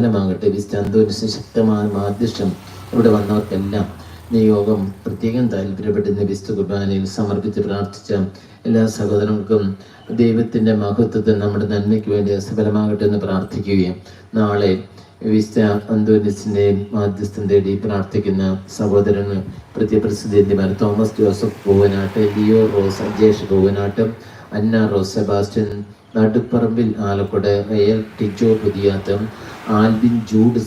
ാകട്ടെ വിശ്രാന്തവും ശക്തമായ മാധ്യക്ഷം ഇവിടെ വന്നവർക്കെല്ലാം നിയോഗം പ്രത്യേകം താല്പര്യപ്പെട്ടിരുന്ന വിശുദ്ധ കുർബാനയിൽ സമർപ്പിച്ച് പ്രാർത്ഥിച്ച എല്ലാ സഹോദരങ്ങൾക്കും ദൈവത്തിന്റെ മഹത്വത്തിൽ നമ്മുടെ നന്മയ്ക്ക് വേണ്ടി സഫലമാകട്ടെ എന്ന് പ്രാർത്ഥിക്കുകയും നാളെ വിസ്ത അന്തോനിസിന്റെ മാധ്യസ്ഥം തേടി പ്രാർത്ഥിക്കുന്ന സഹോദരന് പ്രത്യപ്രസിദ്ധന്തിമാർ Thomas Joseph പൂവനാട്ട് Leo rose Ajesh പൂവനാട്ട് അന്ന rose Sebastian Naduparambil Alakode Real Tijo പുതിയാത്തം Albin Jude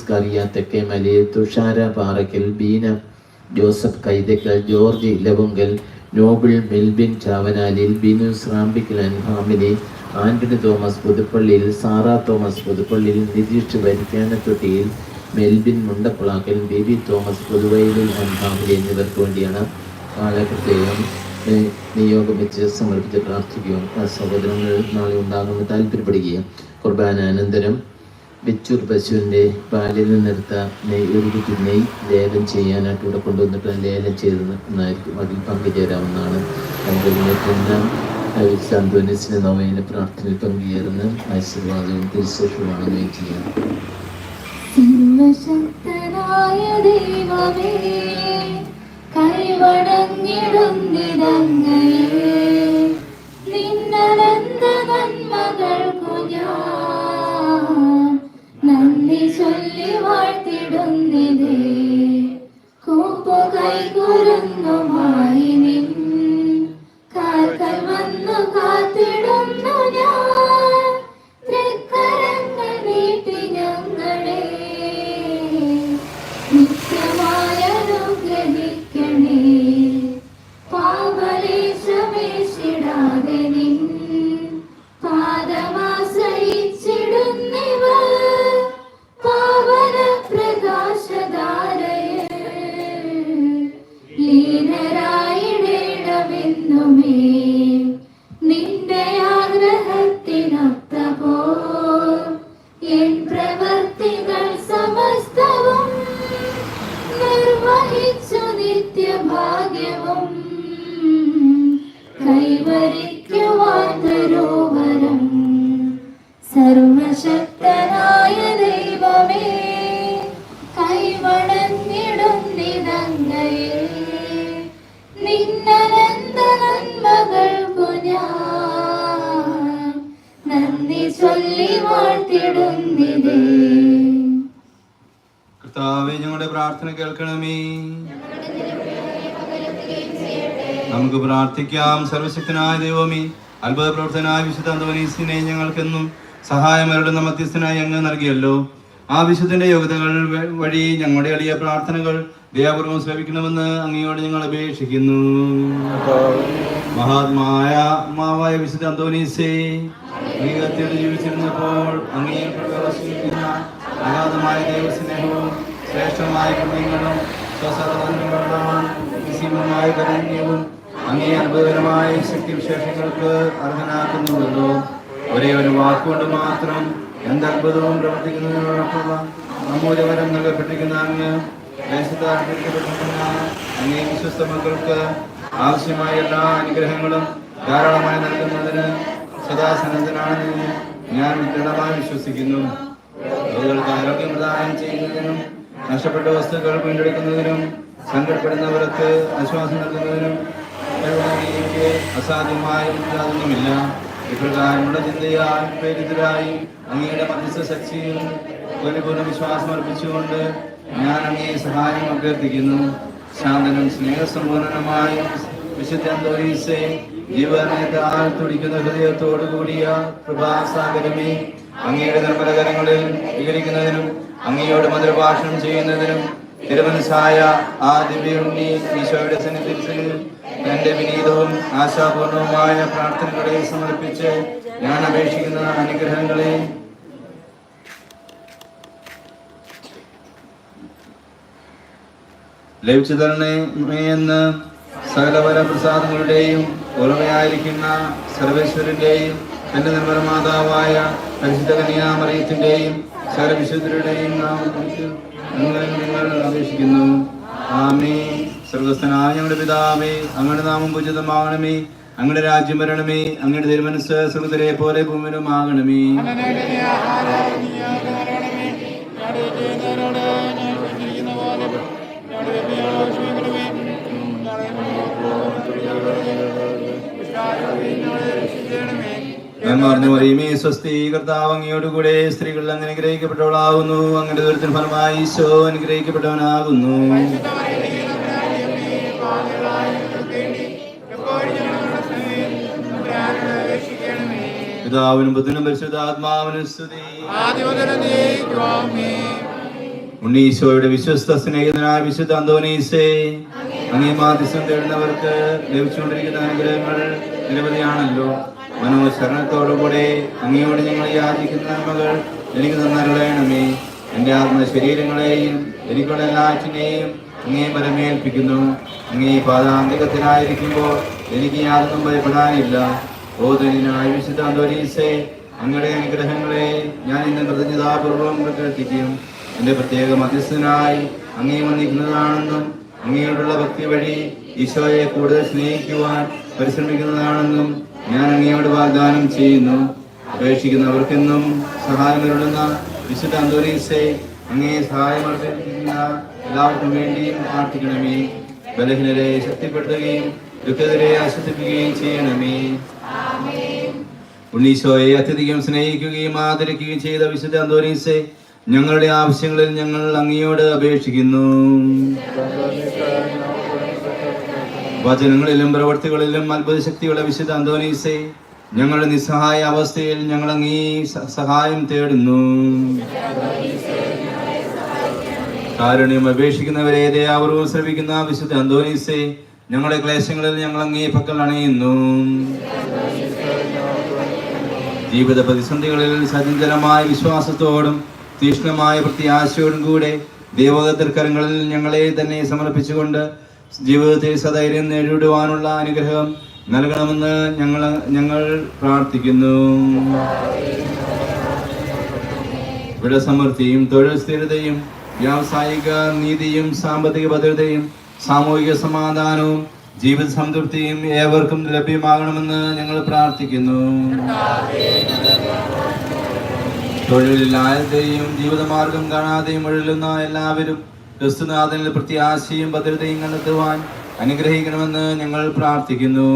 Thekke Malaye Thushara Parakkal Beena Joseph Kaithakkal George Elavunkal Noble Melbin Chavanalil Binu Srampickal Anhamini Antony Thomas പുതുപ്പള്ളിയിൽ സാറ തോമസ് പുതുപ്പള്ളിയിൽ നിതീഷ് വരിക്കാനത്തൊട്ടിയിൽ മെൽബിൻ മുണ്ടപ്പുളാക്കൽ ബേബി തോമസ് പുതുവയലിൽ അൻഹാമിലി എന്നിവർക്ക് വേണ്ടിയാണ് നി- നിയോഗം വെച്ച് സമർപ്പിച്ച് പ്രാർത്ഥിക്കുകയും സഹോദരങ്ങൾ നാളെ ഉണ്ടാകുമെന്ന് താല്പര്യപ്പെടുകയും കുർബാനാനന്തരം വെച്ചൂർ പശുവിന്റെ പാലിൽ നിന്നെടുത്ത നെയ് ഒരു കുറ്റി നെയ് ലേലം ചെയ്യാനായിട്ട് ഇവിടെ കൊണ്ടുവന്നിട്ട് ലേലം ചെയ്ത് നിൽക്കുന്നതായിരിക്കും അതിൽ പങ്കുചേരാവുന്നതാണ്. പങ്കുചേരുന്ന സാന്ത്വനസിന് നവയിലെ പ്രാർത്ഥനയിൽ പങ്കുചേർന്ന് ആശീർവാദവും തിരുശേഷവുമാണെന്ന് ചെയ്യാം സർവശക്തനായ ദൈവമേ കൈവണങ്ങിടുന്നിതങ്ങയെ നിന്നലന്ത നന്മകൾക്കു You divine വാഴ്ത്തിടുന്നിതേ കർത്താവെ ഞങ്ങളുടെ പ്രാർത്ഥന കേൾക്കണമേ. നമുക്ക് പ്രാർത്ഥിക്കാം. സർവശക്തനായ ദൈവമേ അത്ഭുത പ്രവർത്തനായ വിശുദ്ധ അന്തോനീസിനെ ഞങ്ങൾക്കെന്നും സഹായമരുടെ മധ്യസ്ഥനായി അങ്ങ് നൽകിയല്ലോ. ആ വിശുദ്ധന്റെ യോഗ്യതകൾ വഴി ഞങ്ങളുടെ എളിയ പ്രാർത്ഥനകൾ ദയാപൂർവം ശ്രമിക്കണമെന്ന് അങ്ങയോട് ഞങ്ങൾ അപേക്ഷിക്കുന്നു. മഹാത്മായ മാവായ വിശുദ്ധ അന്തോനീസേ അങ്ങേയത്തിൽ ജീവിച്ചിരുന്നപ്പോൾ അങ്ങേ പ്രകാശിക്കുന്ന അഗാധമായ ദൈവസ്നേഹവും ശ്രേഷ്ഠമായ പുണ്യങ്ങളും സ്വസതന്ത്രങ്ങളും നിസ്സീമമായ കരുണ്യവും അങ്ങേ അത്ഭുതകരമായ ശക്തിവിശേഷങ്ങൾക്ക് അർഹനാക്കുന്നുവല്ലോ ഒരേ ഒരു വാക്കുകൊണ്ട് മാത്രം എന്തത്ഭുതവും പ്രവർത്തിക്കുന്നതിനോടൊപ്പമുള്ള നമ്മൂലവരം നൽകപ്പെട്ടിരിക്കുന്ന അങ്ങ് ദേശത്താർപ്പിക്കപ്പെട്ടിരിക്കുന്ന അങ്ങേ വിശ്വസ്ത മക്കൾക്ക് ആവശ്യമായ എല്ലാ അനുഗ്രഹങ്ങളും ധാരാളമായി നൽകുന്നതിന് സദാ സന്നദ്ധനാണെന്ന് ഞാൻ ദൃഢമായി വിശ്വസിക്കുന്നു. രോഗികൾക്ക് ആരോഗ്യം പ്രദാനം ചെയ്യുന്നതിനും നഷ്ടപ്പെട്ട വസ്തുക്കൾ വീണ്ടെടുക്കുന്നതിനും സങ്കടപ്പെടുന്നവർക്ക് ആശ്വാസം നൽകുന്നതിനും എനിക്ക് അസാധ്യമായ യാതൊന്നുമില്ല ഇപ്രകാരമുള്ള ചിന്തയാൽ പ്രേരിതരായി അങ്ങയുടെ മധ്യസ്ഥ ശക്തിയും പരിപൂർണ വിശ്വാസം അർപ്പിച്ചുകൊണ്ട് ഞാൻ അങ്ങയെ സഹായം അഭ്യർത്ഥിക്കുന്നു. ശാന്തനും സ്നേഹസമ്പൂർണനുമായ വിശുദ്ധ അന്തോരീസെ ജീവനേതാൽ തുടിക്കുന്ന ഹൃദയത്തോടു കൂടിയ കൃപാസാഗരമേ. അങ്ങയുടെ നിർമ്മലകരങ്ങളിൽ വിഹരിക്കുന്നതിനും അങ്ങയോട് മധുരഭാഷണം ചെയ്യുന്നതിനും തിരുമനസായ ആ ദിവ്യുണ്ണി ഈശോയുടെ സന്നിധിയിൽ എന്റെ വിനീതവും ആശാപൂർണവുമായ പ്രാർത്ഥനകളെ സമർപ്പിച്ച് ഞാൻ അപേക്ഷിക്കുന്ന അനുഗ്രഹങ്ങളെ ലഭിച്ചു തരണേ എന്ന് സകലപര പ്രസാദങ്ങളുടെയും ഉറവയായിരിക്കുന്ന സർവേശ്വരന്റെയും തന്റെ നിർമ്മല മാതാവായ പരിശുദ്ധ കന്യാമറിയത്തിന്റെയും സകല വിശുദ്ധരുടെയും നാമത്തിൽ നിങ്ങൾ അപേക്ഷിക്കുന്നു ആമേ സർവസ്ഥനായ ഞങ്ങളുടെ പിതാവേ അങ്ങയുടെ നാമം പൂജിതമാകണമേ. അങ്ങയുടെ രാജ്യം വരണമേ. അങ്ങയുടെ തിരുമനസ് സ്വർഗത്തിലെ പോലെ ഭൂമിയിലും ആകണമേ. പറഞ്ഞു പറയുമേ സ്വസ്തി കർത്താവ് അങ്ങയോടുകൂടെ സ്ത്രീകൾ അങ്ങനെ അനുഗ്രഹിക്കപ്പെട്ടവളാകുന്നു അങ്ങനെ ദൂരത്തിന് ഫലമായി ഈശോ അനുഗ്രഹിക്കപ്പെട്ടവനാകുന്നു. സ്തുതി. ഉണ്ണീശോയുടെ വിശ്വസ്ത സ്നേഹിതനായ വിശുദ്ധ അന്തോനീസേ അങ്ങേ മാധ്യസ്ഥം തേടുന്നവർക്ക് ലഭിച്ചുകൊണ്ടിരിക്കുന്ന അനുഗ്രഹങ്ങൾ നിരവധിയാണല്ലോ. മനോശരണത്തോടുകൂടെ അങ്ങയോട് ഞങ്ങൾ യാചിക്കുന്ന നന്മകൾ എനിക്ക് തന്നരുളയണമേ എന്റെ ആത്മ ശരീരങ്ങളെയും എനിക്കുള്ള എല്ലാറ്റിനെയും അങ്ങേ പരമേൽപ്പിക്കുന്നു. അങ്ങേ പാദാന്തികത്തിലായിരിക്കുമ്പോൾ എനിക്ക് യാതൊന്നും ഭയപ്പെടാനില്ല. ഓതനായ വിശുദ്ധ അങ്ങയുടെ അനുഗ്രഹങ്ങളെ ഞാൻ ഇന്ന് കൃതജ്ഞതാപൂർവം പ്രകീർത്തിക്കും എന്റെ പ്രത്യേക മധ്യസ്ഥനായി അങ്ങേ വന്നിരിക്കുന്നതാണെന്നും അങ്ങയോടുള്ള ഭക്തി വഴി ഈശോയെ കൂടുതൽ സ്നേഹിക്കുവാൻ പരിശ്രമിക്കുന്നതാണെന്നും ഞാൻ അങ്ങയോട് വാഗ്ദാനം ചെയ്യുന്നു. അപേക്ഷിക്കുന്നവർക്കെന്നും സഹായമരുളുന്ന വിശുദ്ധ അന്തോനീസെ അങ്ങേ സഹായം അഭ്യർത്ഥിക്കുന്ന എല്ലാവർക്കും വേണ്ടിയും പ്രാർത്ഥിക്കണമേ. ബലഹീനരെ ശക്തിപ്പെടുത്തുകയും ദുഃഖിതരെ ആശ്വസിപ്പിക്കുകയും ചെയ്യണമേ. ഉണ്ണീശോയെ അത്യധികം സ്നേഹിക്കുകയും ആദരിക്കുകയും ചെയ്ത വിശുദ്ധ അന്തോനീസെ ഞങ്ങളുടെ ആവശ്യങ്ങളിൽ ഞങ്ങൾ അങ്ങയോട് അപേക്ഷിക്കുന്നു. വചനങ്ങളിലും പ്രവൃത്തികളിലും ശക്തികളെ വിശുദ്ധ അന്തോനീസെ ഞങ്ങളുടെ നിസ്സഹായ അവസ്ഥയിൽ ഞങ്ങൾ അങ്ങീ സഹായം തേടുന്നു. കാരുണ്യം അപേക്ഷിക്കുന്നവരെ ദയാപൂർവം ശ്രമിക്കുന്ന വിശുദ്ധ അന്തോനീസെ ഞങ്ങളുടെ ക്ലേശങ്ങളിൽ ഞങ്ങൾ അങ്ങേ പക്കൽ അണയുന്നു. ജീവിത പ്രതിസന്ധികളിൽ സചഞ്ചലമായ വിശ്വാസത്തോടും തീക്ഷ്ണമായ പ്രത്യാശയോടും കൂടെ ദേവോദർക്കരങ്ങളിൽ ഞങ്ങളെ തന്നെ സമർപ്പിച്ചുകൊണ്ട് ജീവിതത്തെ സധൈര്യം നേരിടുവാനുള്ള അനുഗ്രഹം നൽകണമെന്ന് ഞങ്ങൾ ഞങ്ങൾ പ്രാർത്ഥിക്കുന്നു. ഇവിടെ സമൃദ്ധിയും തൊഴിൽ സ്ഥിരതയും വ്യാവസായിക നീതിയും സാമ്പത്തിക ഭദ്രതയും സാമൂഹിക സമാധാനവും ജീവിത സംതൃപ്തിയും ഏവർക്കും ലഭ്യമാകണമെന്ന് ഞങ്ങൾ പ്രാർത്ഥിക്കുന്നു. തൊഴിലില്ലാതെയും ജീവിതമാർഗം കാണാതെയും ഒഴിലുന്ന എല്ലാവരും ക്രിസ്തുനാഥനിൽ പ്രത്യാശയും ഭദ്രതയും കണ്ടെത്തുവാൻ അനുഗ്രഹിക്കണമെന്ന് ഞങ്ങൾ പ്രാർത്ഥിക്കുന്നു.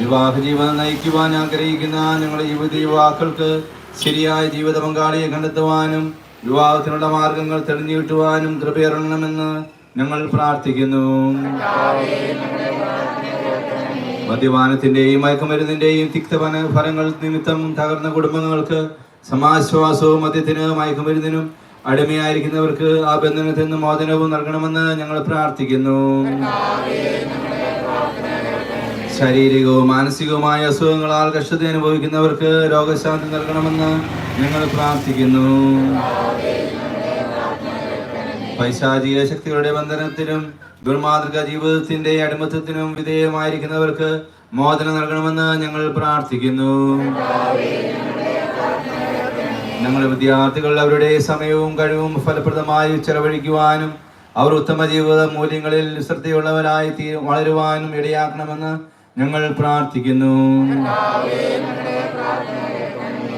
വിവാഹ ജീവിതം നയിക്കുവാൻ ആഗ്രഹിക്കുന്ന ഞങ്ങളുടെ യുവതി യുവാക്കൾക്ക് ശരിയായ ജീവിത പങ്കാളിയെ കണ്ടെത്തുവാനും വിവാഹത്തിനുള്ള മാർഗങ്ങൾ തെളിഞ്ഞു കിട്ടുവാനും കൃപയറണമെന്ന് ഞങ്ങൾ പ്രാർത്ഥിക്കുന്നു. മദ്യപാനത്തിന്റെയും മയക്കുമരുന്നിന്റെയും തിക്തപന ഫലങ്ങൾ നിമിത്തം തകർന്ന കുടുംബങ്ങൾക്ക് സമാശ്വാസവും മദ്യത്തിന് മയക്കുമരുന്നിനും അടിമയായിരിക്കുന്നവർക്ക് ആ ബന്ധനത്തിൽ നിന്ന് മോചനവും നൽകണമെന്ന് ഞങ്ങൾ പ്രാർത്ഥിക്കുന്നു. ശാരീരികവും മാനസികവുമായ അസുഖങ്ങളാൽ കഷ്ടത അനുഭവിക്കുന്നവർക്ക് രോഗശാന്തി നൽകണമെന്ന് ഞങ്ങൾ പ്രാർത്ഥിക്കുന്നു. പൈശാചിക ശക്തികളുടെ ബന്ധനത്തിനും ദുർമാതൃക ജീവിതത്തിന്റെ അടിമത്തത്തിനും വിധേയമായിരിക്കുന്നവർക്ക് മോചനം നൽകണമെന്ന് ഞങ്ങൾ പ്രാർത്ഥിക്കുന്നു. ഞങ്ങളുടെ വിദ്യാർത്ഥികൾ അവരുടെ സമയവും കഴിവും ഫലപ്രദമായി ചെലവഴിക്കുവാനും അവർ ഉത്തമ ജീവിത മൂല്യങ്ങളിൽ ശ്രദ്ധയുള്ളവരായി വളരുവാനും ഇടയാക്കണമെന്ന് ഞങ്ങൾ പ്രാർത്ഥിക്കുന്നു.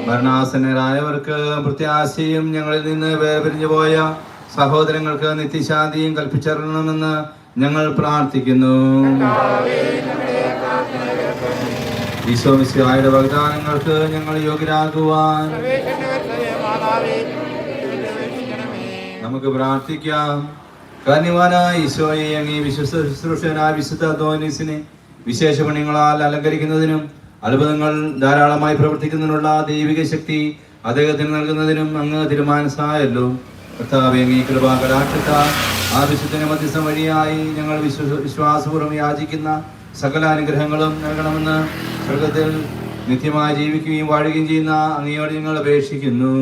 ഭരണാസനരായവർക്ക് പ്രത്യാശയും ഞങ്ങളിൽ നിന്ന് വേർപിരിഞ്ഞു പോയ സഹോദരങ്ങൾക്ക് നിത്യശാന്തിയും കൽപ്പിച്ചറിയണമെന്ന് ഞങ്ങൾ പ്രാർത്ഥിക്കുന്നു. ഈശോമിശിഹായുടെ വാഗ്ദാനങ്ങൾക്ക് ഞങ്ങൾ യോഗ്യരാകുവാൻ നമുക്ക് പ്രാർത്ഥിക്കാം. കാന്യവാനായ ഈശോയെ അങ്ങേ വിശ്വസ ശുശ്രൂഷനായ വിശുദ്ധ ധോനിസിനെ വിശേഷ പണികളാൽ അലങ്കരിക്കുന്നതിനും അത്ഭുതങ്ങൾ ധാരാളമായി പ്രവർത്തിക്കുന്നതിനുള്ള ദൈവിക ശക്തി അദ്ദേഹത്തിന് നൽകുന്നതിനും അങ്ങ് തീരുമാനസായല്ലോ. കർത്താവെ അങ്ങേ ആ വിശുദ്ധന വഴിയായി ഞങ്ങൾ വിശ്വ വിശ്വാസപൂർവം യാചിക്കുന്ന സകല അനുഗ്രഹങ്ങളും നൽകണമെന്ന് സ്വർഗത്തിൽ നിത്യമായി ജീവിക്കുകയും വാഴുകയും ചെയ്യുന്ന അങ്ങയോട് ഞങ്ങൾ അപേക്ഷിക്കുന്നു.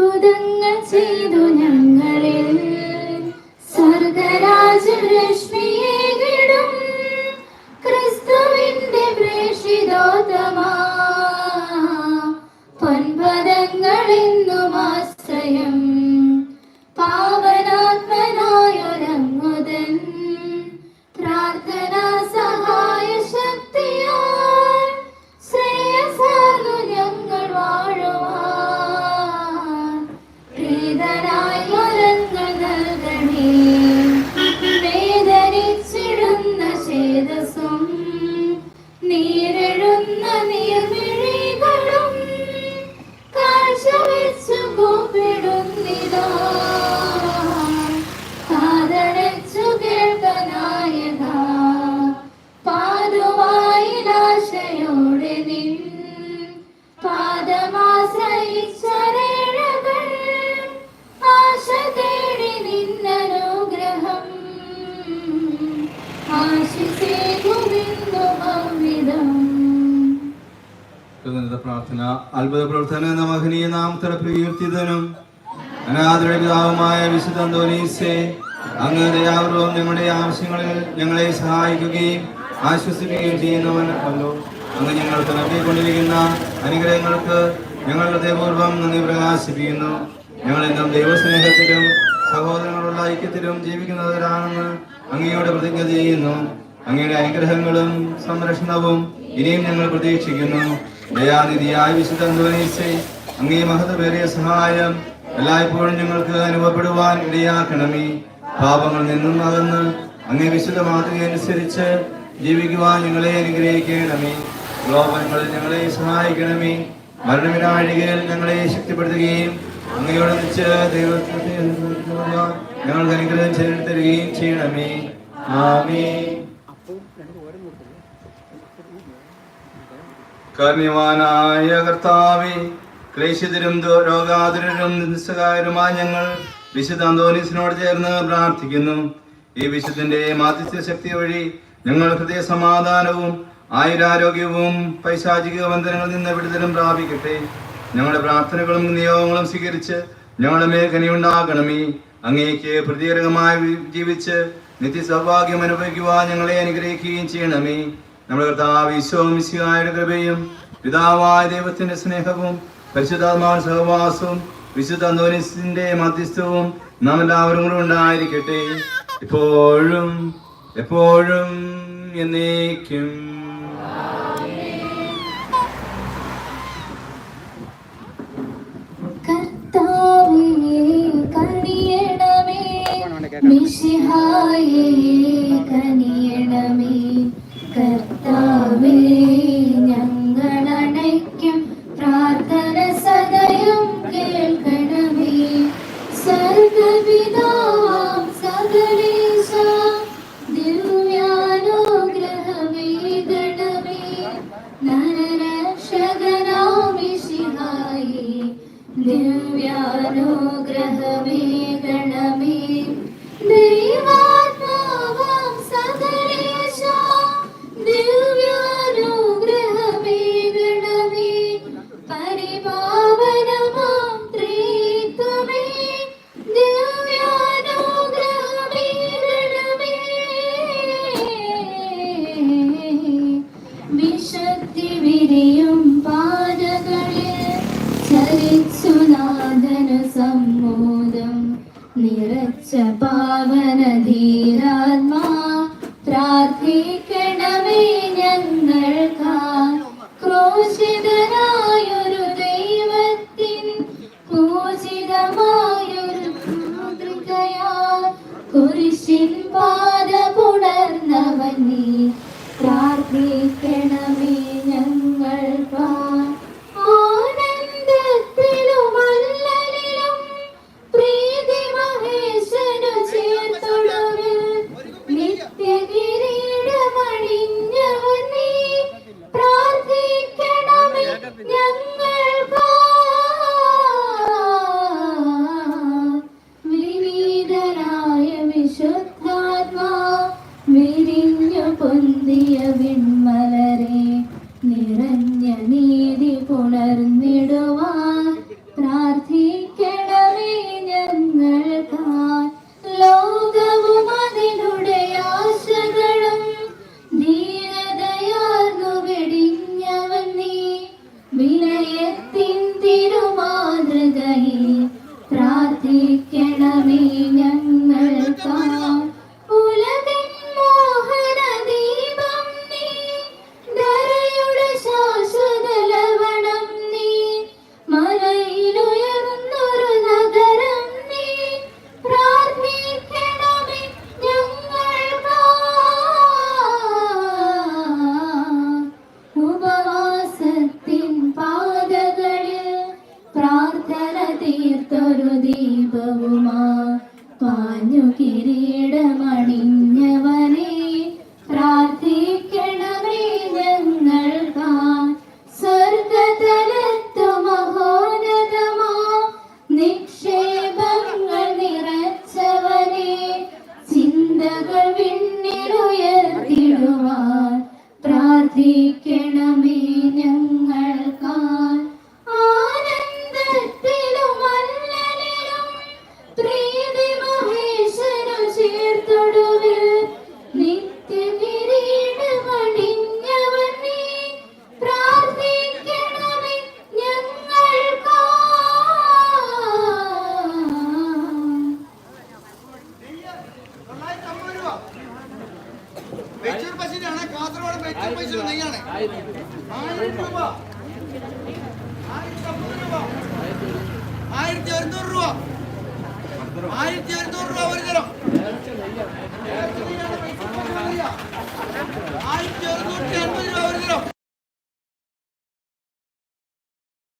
അത്ഭുതങ്ങൾ ചെയ്തു ഞങ്ങളിൽ. സ്വർഗരാജ രശ്മിയേകിടും ക്രിസ്തുവിന്റെ പ്രേഷിതോത്തമാ പൊൻപദങ്ങളെന്നും ആശ്രയം പ്രാർത്ഥന അത്ഭുത പ്രവർത്തന എന്ന മഹനീയ നാമത്തിലെ പ്രിയീർത്തിതനും അനാഥരുടെ പിതാവുമായ വിശുദ്ധ അന്തോനീസെ അങ്ങ് ദയാപൂർവം ഞങ്ങളുടെ ആവശ്യങ്ങളിൽ ഞങ്ങളെ സഹായിക്കുകയും ആശ്വസിക്കുകയും ചെയ്യുന്നവനല്ലോ അങ്ങ് ഞങ്ങൾക്ക് നൽകിക്കൊണ്ടിരിക്കുന്ന അനുഗ്രഹങ്ങൾക്ക് ഞങ്ങൾ ഹൃദയപൂർവം നന്ദി പ്രകാശിപ്പിക്കുന്നു. ഞങ്ങളെന്നും ദൈവസ്നേഹത്തിലും സഹോദരങ്ങളുള്ള ഐക്യത്തിലും ജീവിക്കുന്നവരാണെന്ന് അങ്ങയോട് പ്രതിജ്ഞ ചെയ്യുന്നു. അങ്ങയുടെ അനുഗ്രഹങ്ങളും സംരക്ഷണവും ഇനിയും ഞങ്ങൾ പ്രതീക്ഷിക്കുന്നു. ദയാനിധിയായ വിശുദ്ധ അങ്ങേ മഹത്വപേറിയ സഹായം എല്ലായ്പ്പോഴും ഞങ്ങൾക്ക് അനുഭവപ്പെടുവാൻ ഇടയാക്കണമേ. പാപങ്ങൾ നിന്നും അകന്ന് അങ്ങേ വിശുദ്ധ മാതൃകയനുസരിച്ച് ജീവിക്കുവാൻ ഞങ്ങളെ അനുഗ്രഹിക്കണമേ. ലോകങ്ങളിൽ ഞങ്ങളെ സഹായിക്കണമേ. മരണവിനാഴികയിൽ ഞങ്ങളെ ശക്തിപ്പെടുത്തുകയും അങ്ങയോട് നിച്ച് ദൈവത്തെ ഞങ്ങൾക്ക് അനുഗ്രഹം ചെയ്തു ചെയ്യണമേ. ആമേ കർത്താവെ ക്ലേശിതരും രോഗാതുരരും നിസ്സഹായരുമായ ഞങ്ങൾ വിശുദ്ധ അന്തോനീസിനോട് ചേർന്ന് പ്രാർത്ഥിക്കുന്നു. ഈ വിശുദ്ധന്റെ മാധ്യസ്ഥ ശക്തി വഴി ഞങ്ങൾ ഹൃദയ സമാധാനവും ആയുരാരോഗ്യവും പൈശാചിക ബന്ധനങ്ങളിൽ നിന്ന് വിടുതലും പ്രാപിക്കട്ടെ. ഞങ്ങളുടെ പ്രാർത്ഥനകളും നിയോഗങ്ങളും സ്വീകരിച്ച് ഞങ്ങളുടെ മേൽ കനിയുണ്ടാകണമേ അങ്ങേക്ക് പ്രതികരകമായി ജീവിച്ച് നിത്യ സൗഭാഗ്യം അനുഭവിക്കുവാൻ ഞങ്ങളെ അനുഗ്രഹിക്കുകയും ചെയ്യണമേ. നമ്മുടെ കർത്താവ് ഈശോമിശിഹായുടെ കൃപയും പിതാവായ ദൈവത്തിന്റെ സ്നേഹവും പരിശുദ്ധാത്മാവിന്റെ സഹവാസവും വിശുദ്ധ അന്തോനിസിന്റെ മധ്യസ്ഥവും നാം എല്ലാവരും കൂടെ ഉണ്ടായിരിക്കട്ടെ. എപ്പോഴും എപ്പോഴും എന്നേക്കും. കനിയണമേ. കർത്താവേ.